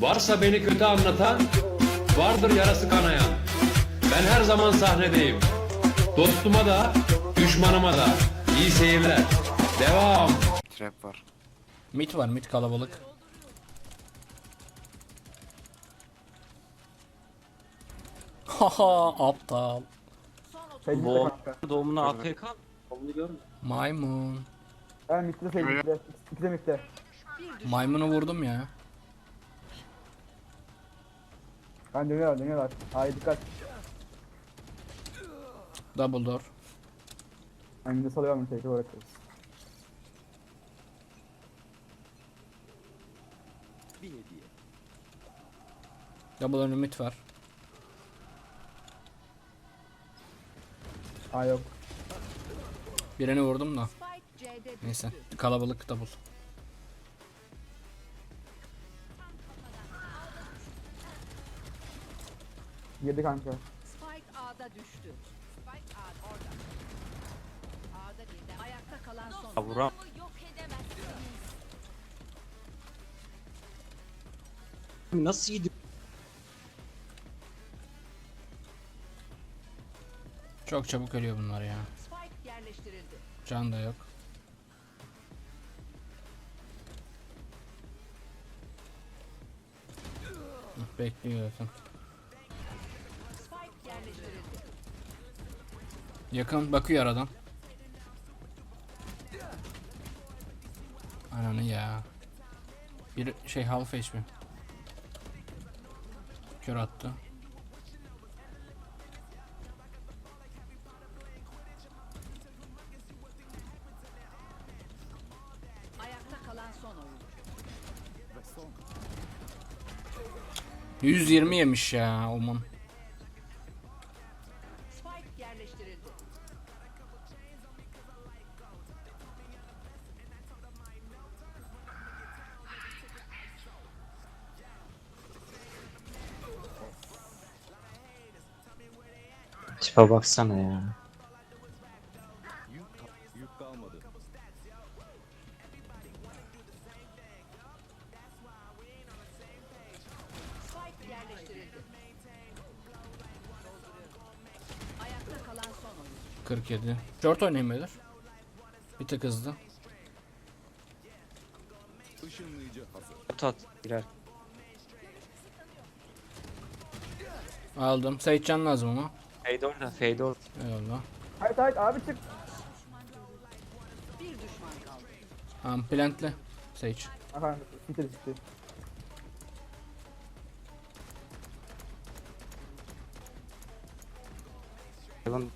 Varsa beni kötü anlatan, vardır yarası kanayan. Ben her zaman sahnedeyim. Dostuma da, düşmanıma da. İyi seyirler. Devam. Trap var. Mit var mit kalabalık. Haha aptal. Bu Onu görmedim. Maymun. Ben bitti. İkisi de bitti. Maymunu vurdum ya. Ben dönüyorlar dönüyorlar. Ay dikkat. Double door. Ben de salıyorum Sage'i bırakıyoruz. Double önü mit var. Ay yok. Birini vurdum da. Neyse. Kalabalık double. Girdi kanka. Spike A'da düştü. Spike A orada. A'da birden. Ayakta kalan son. Ha, vuram. Nasıl gidiyor? Çok çabuk ölüyor bunlar ya. Spike yerleştirildi. Can da yok. Bekliyor zaten. Spike yerleştirildi. Yakın bakıyor aradan. Ananı ya. Bir şey half HP. Kör attı. Ayakta kalan son oyuncu. 120 yemiş ya Oman. Tipe baksana ya. 47. Short oynayayım beyler. Bir tık hızlı. At at girer. Aldım. Sage can lazım ama. Fade orada fade orada. Eyvallah. Hayır hayır abi çık. Bir düşman kaldı. Tamam plantle. Sage. Efendim bitti bitti. Heaven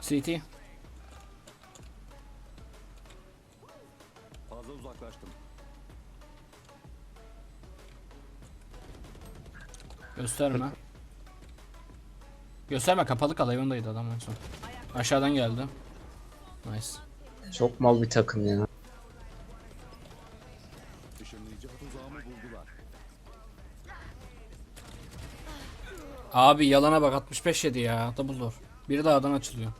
CT. Gösterme. Gösterme kapalı kal hayvandaydı adam en son. Aşağıdan geldi. Nice. çok mal bir takım ya. Abi yalana bak 65 yedi ya. Double door. Biri de A'dan açılıyor.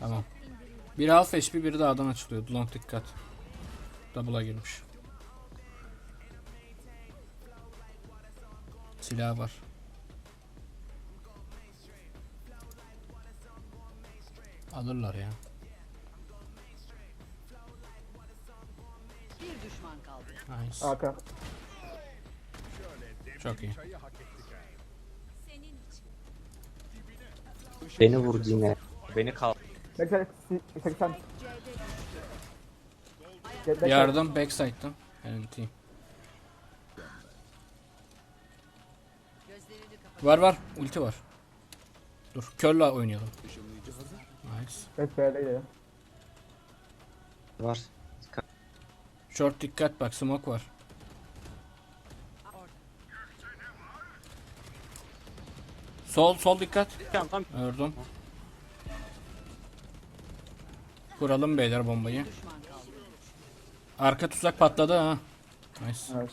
Tamam. Biri half HP biri de A'dan açılıyor. Long dikkat. Double'a girmiş. Silah var. Alırlar ya. Bir düşman kaldı. Nice. Arka. Çok iyi. Beni vurdu yine. Beni kal. 80 80 C'de düştü. Yardım backside'dan. NT. Gözlerini Var var. Ulti var. Dur. Körle oynayalım. Nice. Evet B'de gidelim. Var. Short dikkat bak smoke var. Sol sol dikkat. Tamam tamam. Ördüm. Kuralım beyler bombayı. Arka tuzak patladı ha. Nice. Evet.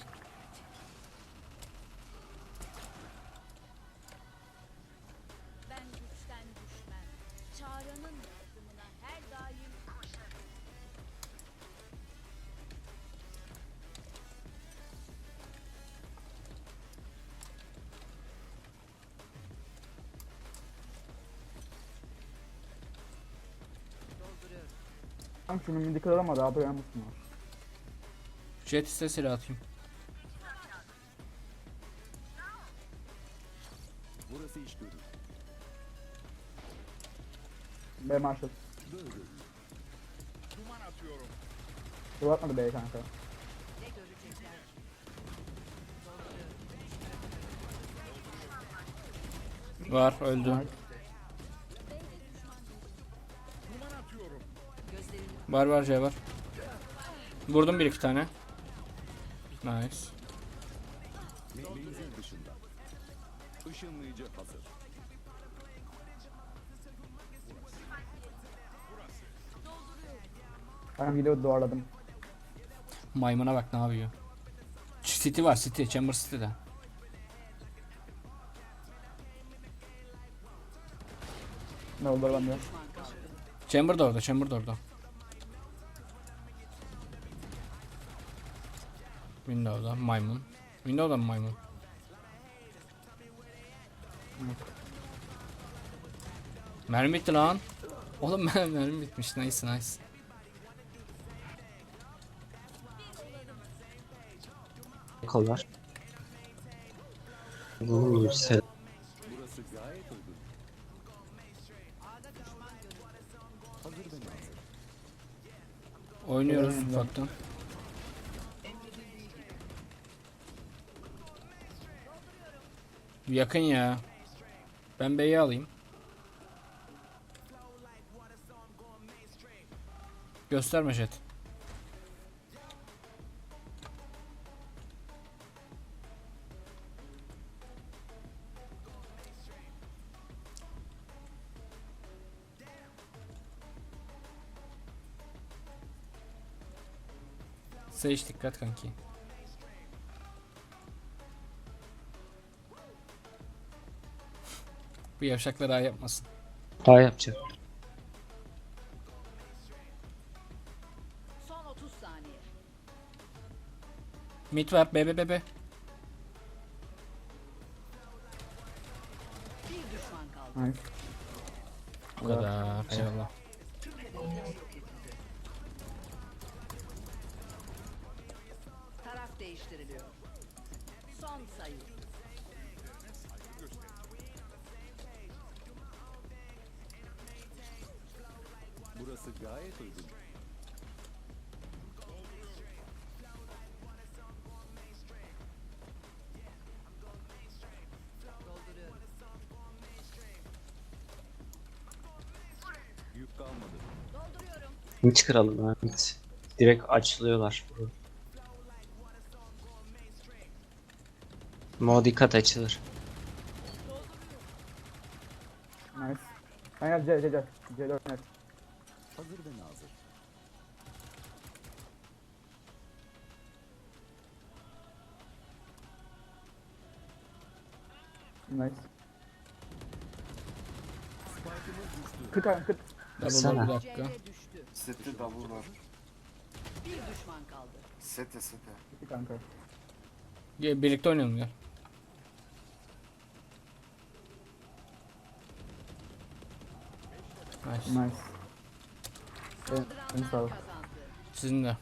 Tam şunu midi kırılamadı abi uyanmışsın var. Jet silah atayım. Burası iş görür. B Marshall. Dur atmadı B kanka. Var öldü. Nice. Var var C var. Vurdum bir iki tane. Nice. Me- Menzil dışında. Işınlayıcı hazır. Ben gidiyor duvarladım. Maymuna bak ne yapıyor. City var City. Chamber City'de. Ne oldu düşman kaldı. Chamber da orada. Chamber da orada. Window'da maymun. Window'da mı maymun? Mermi bitti lan. Oğlum mer- mermi bitmiş. Nice nice. Hazır ve nazır. Oynuyoruz ufaktan. Yakın ya. Ben B'yi alayım. Gösterme jet. Sage dikkat kanki. Bu yavşaklar daha yapmasın. Daha yapacak. Son 30 saniye. Mid var bebe bebe. Bir düşman kaldı. Nice. Bu kadar. Eyvallah. Taraf değiştiriliyor. Son sayı. Burası gayet uygun. Dolduruyorum. Yük kalmadı. Dolduruyorum. Hiç kıralım ha. Hiç. Direkt açılıyorlar. Mo dikkat açılır. Nice. Aynen C C C. C4 net. Hazır ve nazır. Nice. Spike'ımız düştü. 40 aynen 40. Double Baksana. door bir dakika. Sette double var. Bir düşman kaldı. Sette sette. İki kanka. Gel birlikte oynayalım gel. Nice. Nice. Evet, en sağ. Sizin de.